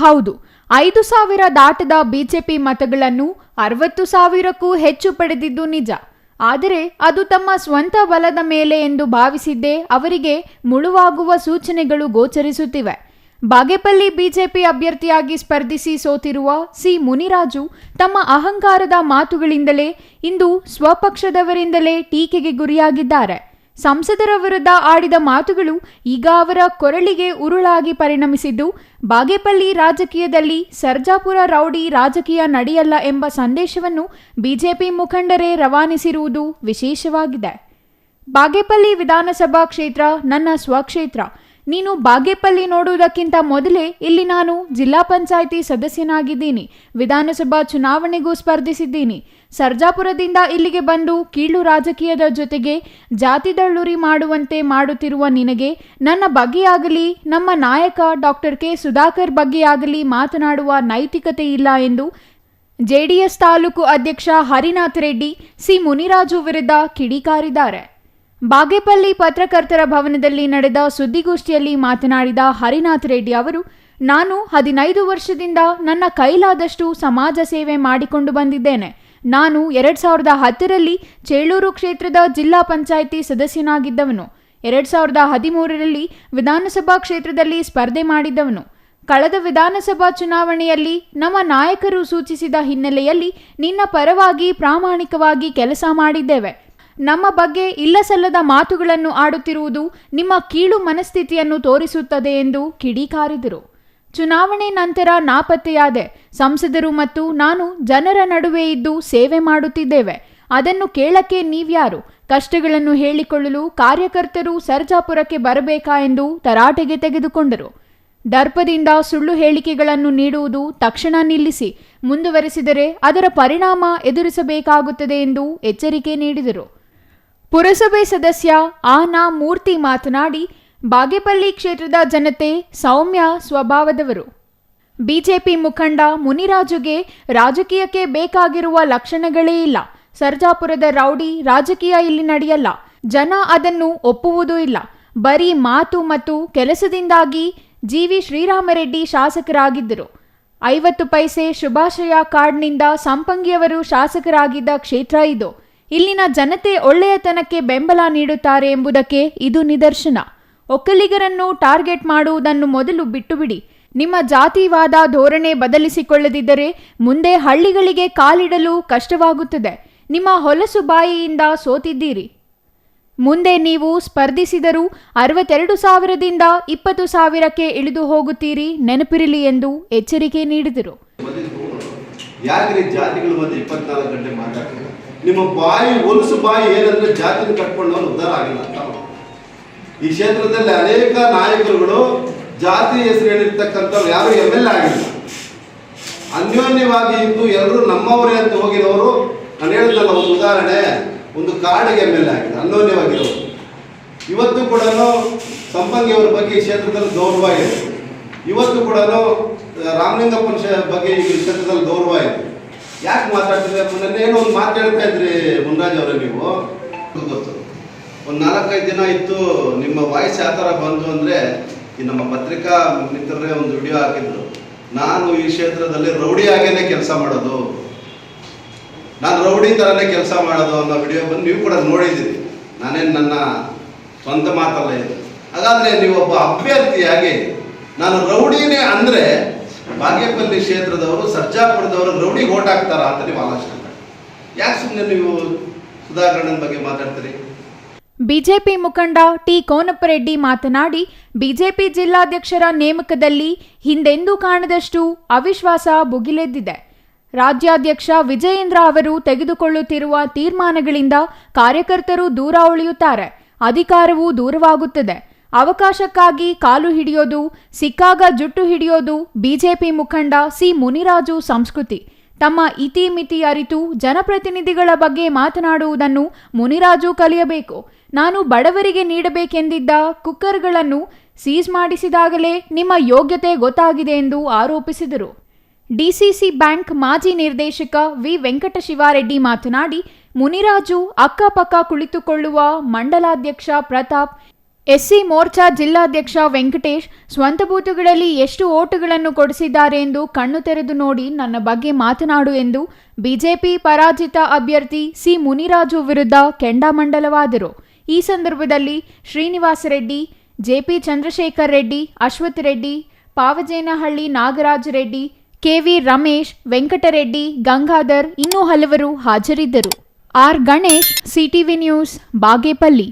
ಹೌದು, ಐದು ಸಾವಿರ ದಾಟದ ಬಿಜೆಪಿ ಮತಗಳನ್ನು ಅರವತ್ತು ಸಾವಿರಕ್ಕೂ ಹೆಚ್ಚು ಪಡೆದಿದ್ದು ನಿಜ. ಆದರೆ ಅದು ತಮ್ಮ ಸ್ವಂತ ಬಲದ ಮೇಲೆ ಎಂದು ಭಾವಿಸಿದ್ದೇ ಅವರಿಗೆ ಮುಳುವಾಗುವ ಸೂಚನೆಗಳು ಗೋಚರಿಸುತ್ತಿವೆ. ಬಾಗೇಪಲ್ಲಿ ಬಿಜೆಪಿ ಅಭ್ಯರ್ಥಿಯಾಗಿ ಸ್ಪರ್ಧಿಸಿ ಸೋತಿರುವ ಸಿ. ಮುನಿರಾಜು ತಮ್ಮ ಅಹಂಕಾರದ ಮಾತುಗಳಿಂದಲೇ ಇಂದು ಸ್ವಪಕ್ಷದವರಿಂದಲೇ ಟೀಕೆಗೆ ಗುರಿಯಾಗಿದ್ದಾರೆ. ಸಂಸದರ ವಿರುದ್ಧ ಆಡಿದ ಮಾತುಗಳು ಈಗ ಅವರ ಕೊರಳಿಗೆ ಉರುಳಾಗಿ ಪರಿಣಮಿಸಿದ್ದು, ಬಾಗೇಪಲ್ಲಿ ರಾಜಕೀಯದಲ್ಲಿ ಸರ್ಜಾಪುರ ರೌಡಿ ರಾಜಕೀಯ ನಡೆಯಲ್ಲ ಎಂಬ ಸಂದೇಶವನ್ನು ಬಿಜೆಪಿ ಮುಖಂಡರೇ ರವಾನಿಸಿರುವುದು ವಿಶೇಷವಾಗಿದೆ. ಬಾಗೇಪಲ್ಲಿ ವಿಧಾನಸಭಾ ಕ್ಷೇತ್ರ ನನ್ನ ಸ್ವಕ್ಷೇತ್ರ. ನೀನು ಬಾಗೇಪಲ್ಲಿ ನೋಡುವುದಕ್ಕಿಂತ ಮೊದಲೇ ಇಲ್ಲಿ ನಾನು ಜಿಲ್ಲಾ ಪಂಚಾಯಿತಿ ಸದಸ್ಯನಾಗಿದ್ದೀನಿ. ವಿಧಾನಸಭಾ ಚುನಾವಣೆಗೂ ಸ್ಪರ್ಧಿಸಿದ್ದೀನಿ. ಸರ್ಜಾಪುರದಿಂದ ಇಲ್ಲಿಗೆ ಬಂದು ಕೀಳು ರಾಜಕೀಯದ ಜೊತೆಗೆ ಜಾತಿ ದಳ್ಳುರಿ ಮಾಡುವಂತೆ ಮಾಡುತ್ತಿರುವ ನಿನಗೆ ನನ್ನ ಬಗ್ಗೆಯಾಗಲಿ ನಮ್ಮ ನಾಯಕ ಡಾಕ್ಟರ್ ಕೆ. ಸುಧಾಕರ್ ಬಗ್ಗೆಯಾಗಲಿ ಮಾತನಾಡುವ ನೈತಿಕತೆ ಇಲ್ಲ ಎಂದು ಜೆಡಿಎಸ್ ತಾಲೂಕು ಅಧ್ಯಕ್ಷ ಹರಿನಾಥ್ ರೆಡ್ಡಿ, ಸಿ. ಮುನಿರಾಜು ವಿರುದ್ಧ ಕಿಡಿಕಾರಿದ್ದಾರೆ. ಬಾಗೇಪಲ್ಲಿ ಪತ್ರಕರ್ತರ ಭವನದಲ್ಲಿ ನಡೆದ ಸುದ್ದಿಗೋಷ್ಠಿಯಲ್ಲಿ ಮಾತನಾಡಿದ ಹರಿನಾಥ್ ರೆಡ್ಡಿ ಅವರು, ನಾನು ಹದಿನೈದು ವರ್ಷದಿಂದ ನನ್ನ ಕೈಲಾದಷ್ಟು ಸಮಾಜ ಸೇವೆ ಮಾಡಿಕೊಂಡು ಬಂದಿದ್ದೇನೆ. ನಾನು ಎರಡ್ ಸಾವಿರದ ಹತ್ತರಲ್ಲಿ ಚೇಳೂರು ಕ್ಷೇತ್ರದ ಜಿಲ್ಲಾ ಪಂಚಾಯಿತಿ ಸದಸ್ಯನಾಗಿದ್ದವನು. ಎರಡ್ ಸಾವಿರದ ಹದಿಮೂರರಲ್ಲಿ ವಿಧಾನಸಭಾ ಕ್ಷೇತ್ರದಲ್ಲಿ ಸ್ಪರ್ಧೆ ಮಾಡಿದ್ದವನು. ಕಳೆದ ವಿಧಾನಸಭಾ ಚುನಾವಣೆಯಲ್ಲಿ ನಮ್ಮ ನಾಯಕರು ಸೂಚಿಸಿದ ಹಿನ್ನೆಲೆಯಲ್ಲಿ ನಿನ್ನ ಪರವಾಗಿ ಪ್ರಾಮಾಣಿಕವಾಗಿ ಕೆಲಸ ಮಾಡಿದ್ದೇವೆ. ನಮ್ಮ ಬಗ್ಗೆ ಇಲ್ಲಸಲ್ಲದ ಮಾತುಗಳನ್ನು ಆಡುತ್ತಿರುವುದು ನಿಮ್ಮ ಕೀಳು ಮನಸ್ಥಿತಿಯನ್ನು ತೋರಿಸುತ್ತದೆ ಎಂದು ಕಿಡಿಕಾರಿದರು. ಚುನಾವಣೆ ನಂತರ ನಾಪತ್ತೆಯಾದೆ ಸಂಸದರು ಮತ್ತು ನಾನು ಜನರ ನಡುವೆ ಇದ್ದು ಸೇವೆ ಮಾಡುತ್ತಿದ್ದೇವೆ. ಅದನ್ನು ಕೇಳಕ್ಕೆ ನೀವ್ಯಾರು? ಕಷ್ಟಗಳನ್ನು ಹೇಳಿಕೊಳ್ಳಲು ಕಾರ್ಯಕರ್ತರು ಸರ್ಜಾಪುರಕ್ಕೆ ಬರಬೇಕಾ ಎಂದು ತರಾಟೆಗೆ ತೆಗೆದುಕೊಂಡರು. ದರ್ಪದಿಂದ ಸುಳ್ಳು ಹೇಳಿಕೆಗಳನ್ನು ನೀಡುವುದು ತಕ್ಷಣ ನಿಲ್ಲಿಸಿ, ಮುಂದುವರೆಸಿದರೆ ಅದರ ಪರಿಣಾಮ ಎದುರಿಸಬೇಕಾಗುತ್ತದೆ ಎಂದು ಎಚ್ಚರಿಕೆ ನೀಡಿದರು. ಪುರಸಭೆ ಸದಸ್ಯ ಆನಾ ಮೂರ್ತಿ ಮಾತನಾಡಿ, ಬಾಗೇಪಲ್ಲಿ ಕ್ಷೇತ್ರದ ಜನತೆ ಸೌಮ್ಯ ಸ್ವಭಾವದವರು. ಬಿಜೆಪಿ ಮುಖಂಡ ಮುನಿರಾಜುಗೆ ರಾಜಕೀಯಕ್ಕೆ ಬೇಕಾಗಿರುವ ಲಕ್ಷಣಗಳೇ ಇಲ್ಲ. ಸರ್ಜಾಪುರದ ರೌಡಿ ರಾಜಕೀಯ ಇಲ್ಲಿ ನಡೆಯಲ್ಲ. ಜನ ಅದನ್ನು ಒಪ್ಪುವುದೂ ಇಲ್ಲ. ಬರೀ ಮಾತು ಮತ್ತು ಕೆಲಸದಿಂದಾಗಿ ಜಿ ವಿ ಶ್ರೀರಾಮರೆಡ್ಡಿ ಶಾಸಕರಾಗಿದ್ದರು. ಐವತ್ತು ಪೈಸೆ ಶುಭಾಶಯ ಕಾರ್ಡ್ನಿಂದ ಸಂಪಂಗಿಯವರು ಶಾಸಕರಾಗಿದ್ದ ಕ್ಷೇತ್ರ ಇದು. ಇಲ್ಲಿನ ಜನತೆ ಒಳ್ಳೆಯತನಕ್ಕೆ ಬೆಂಬಲ ನೀಡುತ್ತಾರೆ ಎಂಬುದಕ್ಕೆ ಇದು ನಿದರ್ಶನ. ಒಕ್ಕಲಿಗರನ್ನು ಟಾರ್ಗೆಟ್ ಮಾಡುವುದನ್ನು ಮೊದಲು ಬಿಟ್ಟುಬಿಡಿ. ನಿಮ್ಮ ಜಾತಿವಾದ ಧೋರಣೆ ಬದಲಿಸಿಕೊಳ್ಳದಿದ್ದರೆ ಮುಂದೆ ಹಳ್ಳಿಗಳಿಗೆ ಕಾಲಿಡಲು ಕಷ್ಟವಾಗುತ್ತದೆ. ನಿಮ್ಮ ಹೊಲಸು ಬಾಯಿಯಿಂದ ಸೋತಿದ್ದೀರಿ. ಮುಂದೆ ನೀವು ಸ್ಪರ್ಧಿಸಿದರೂ ಅರವತ್ತೆರಡು ಸಾವಿರದಿಂದ ಇಪ್ಪತ್ತು ಸಾವಿರಕ್ಕೆ ಇಳಿದು ಹೋಗುತ್ತೀರಿ, ನೆನಪಿರಲಿ ಎಂದು ಎಚ್ಚರಿಕೆ ನೀಡಿದರು. ನಿಮ್ಮ ಬಾಯಿ, ಹೊಲಸು ಬಾಯಿ ಏನಂದ್ರೆ ಜಾತಿನ ಕಟ್ಕೊಂಡವ್ರು ಉದ್ಧಾರ ಆಗಿಲ್ಲ ಅಂತ. ಈ ಕ್ಷೇತ್ರದಲ್ಲಿ ಅನೇಕ ನಾಯಕರುಗಳು ಜಾತಿ ಹೆಸರು ಯಾರು ಎಂ ಎಲ್ ಎ ಆಗಿಲ್ಲ. ಅನ್ಯೋನ್ಯವಾಗಿ ಇದ್ದು ಎಲ್ಲರೂ ನಮ್ಮವರೇ ಅಂತ ಹೋಗಿರೋರು ನಾನು ಹೇಳಿದ್ನಲ್ಲ, ಒಂದು ಉದಾಹರಣೆ, ಒಂದು ಕಾರ್ಡ್ಗೆ ಎಂ ಎಲ್ ಎ ಆಗಿದೆ ಅನ್ಯೋನ್ಯವಾಗಿರೋರು. ಇವತ್ತು ಕೂಡ ಸಂಪಂಗಿಯವರ ಬಗ್ಗೆ ಈ ಕ್ಷೇತ್ರದಲ್ಲಿ ಗೌರವ ಇದೆ. ಇವತ್ತು ಕೂಡ ರಾಮಲಿಂಗಪ್ಪನ ಬಗ್ಗೆ ಈ ಕ್ಷೇತ್ರದಲ್ಲಿ ಗೌರವ ಯಾಕೆ ಮಾತಾಡ್ತಿದ್ರೆ ಮೊನ್ನೆ ಏನೋ ಒಂದು ಮಾತು ಹೇಳ್ತಾ ಇದ್ರಿ ಮುನ್ರಾಜ್ ಅವರೇ ನೀವು. ಗೊತ್ತು. ಒಂದು ನಾಲ್ಕೈದು ದಿನ ಇತ್ತು ನಿಮ್ಮ ವಾಯ್ಸ್ ಯಾವ ಥರ ಬಂತು ಅಂದರೆ ಈ ನಮ್ಮ ಪತ್ರಿಕಾ ಮಿತ್ರರೇ ಒಂದು ವಿಡಿಯೋ ಹಾಕಿದ್ರು. ನಾನು ಈ ಕ್ಷೇತ್ರದಲ್ಲಿ ರೌಡಿಯಾಗೇನೆ ಕೆಲಸ ಮಾಡೋದು. ನಾನು ರೌಡಿ ಥರನೇ ಕೆಲಸ ಮಾಡೋದು ಅನ್ನೋ ವಿಡಿಯೋ ಬಂದು ನೀವು ಕೂಡ ನೋಡಿದ್ದೀರಿ. ನಾನೇನು ನನ್ನ ಸ್ವಂತ ಮಾತಲ್ಲ ಇದು. ಹಾಗಾದರೆ ನೀವೊಬ್ಬ ಅಭ್ಯರ್ಥಿಯಾಗಿ ನಾನು ರೌಡಿನೇ ಅಂದರೆ ಬಾಗೇಪಲ್ಲಿ ಕ್ಷೇತ್ರದವರು, ಸರ್ಜಾಪುರದವರು ರೌಡಿ ಓಟ್ ಹಾಕ್ತಾರ ಅಂತ ನೀವು ಆಲೋಚನೆ ಯಾಕೆ ಸುಮ್ಮನೆ ನೀವು ಸುಧಾಕರಣನ ಬಗ್ಗೆ ಮಾತಾಡ್ತೀರಿ? ಬಿಜೆಪಿ ಮುಖಂಡ ಟಿ ಕೋನಪ್ಪರೆಡ್ಡಿ ಮಾತನಾಡಿ, ಬಿಜೆಪಿ ಜಿಲ್ಲಾಧ್ಯಕ್ಷರ ನೇಮಕದಲ್ಲಿ ಹಿಂದೆಂದೂ ಕಾಣದಷ್ಟು ಅವಿಶ್ವಾಸ ಭುಗಿಲೆದ್ದಿದೆ. ರಾಜ್ಯಾಧ್ಯಕ್ಷ ವಿಜಯೇಂದ್ರ ಅವರು ತೆಗೆದುಕೊಳ್ಳುತ್ತಿರುವ ತೀರ್ಮಾನಗಳಿಂದ ಕಾರ್ಯಕರ್ತರು ದೂರ ಉಳಿಯುತ್ತಾರೆ. ಅಧಿಕಾರವೂ ದೂರವಾಗುತ್ತದೆ. ಅವಕಾಶಕ್ಕಾಗಿ ಕಾಲು ಹಿಡಿಯೋದು, ಸಿಕ್ಕಾಗ ಜುಟ್ಟು ಹಿಡಿಯೋದು ಬಿಜೆಪಿ ಮುಖಂಡ ಸಿ ಮುನಿರಾಜು ಸಂಸ್ಕೃತಿ. ತಮ್ಮ ಇತಿಮಿತಿ ಅರಿತು ಜನಪ್ರತಿನಿಧಿಗಳ ಬಗ್ಗೆ ಮಾತನಾಡುವುದನ್ನು ಮುನಿರಾಜು ಕಲಿಯಬೇಕು. ನಾನು ಬಡವರಿಗೆ ನೀಡಬೇಕೆಂದಿದ್ದ ಕುಕ್ಕರ್ಗಳನ್ನು ಸೀಸ್ ಮಾಡಿಸಿದಾಗಲೇ ನಿಮ್ಮ ಯೋಗ್ಯತೆ ಗೊತ್ತಾಗಿದೆ ಎಂದು ಆರೋಪಿಸಿದರು. ಡಿಸಿಸಿ ಬ್ಯಾಂಕ್ ಮಾಜಿ ನಿರ್ದೇಶಕ ವಿ. ವೆಂಕಟಶಿವಾರೆಡ್ಡಿ ಮಾತನಾಡಿ, ಮುನಿರಾಜು ಅಕ್ಕಪಕ್ಕ ಕುಳಿತುಕೊಳ್ಳುವ ಮಂಡಲಾಧ್ಯಕ್ಷ ಪ್ರತಾಪ್ ಎಸ್ಸಿ ಮೋರ್ಚಾ ಜಿಲ್ಲಾಧ್ಯಕ್ಷ ವೆಂಕಟೇಶ್ ಸ್ವಂತ ಬೂತುಗಳಲ್ಲಿ ಎಷ್ಟು ಓಟುಗಳನ್ನು ಕೊಡಿಸಿದ್ದಾರೆ ಎಂದು ಕಣ್ಣು ತೆರೆದು ನೋಡಿ ನನ್ನ ಬಗ್ಗೆ ಮಾತನಾಡು ಎಂದು ಬಿಜೆಪಿ ಪರಾಜಿತ ಅಭ್ಯರ್ಥಿ ಸಿ ಮುನಿರಾಜು ವಿರುದ್ಧ ಕೆಂಡಾಮಂಡಲವಾದರು. ಈ ಸಂದರ್ಭದಲ್ಲಿ ಶ್ರೀನಿವಾಸ ರೆಡ್ಡಿ, ಜೆಪಿ ಚಂದ್ರಶೇಖರ್ ರೆಡ್ಡಿ, ಅಶ್ವಥ್ ರೆಡ್ಡಿ, ಪಾವಜೇನಹಳ್ಳಿ ನಾಗರಾಜ್ ರೆಡ್ಡಿ, ಕೆವಿ ರಮೇಶ್, ವೆಂಕಟರೆಡ್ಡಿ, ಗಂಗಾಧರ್ ಇನ್ನೂ ಹಲವರು ಹಾಜರಿದ್ದರು. R. Ganesh, CTV news, Bagepalli.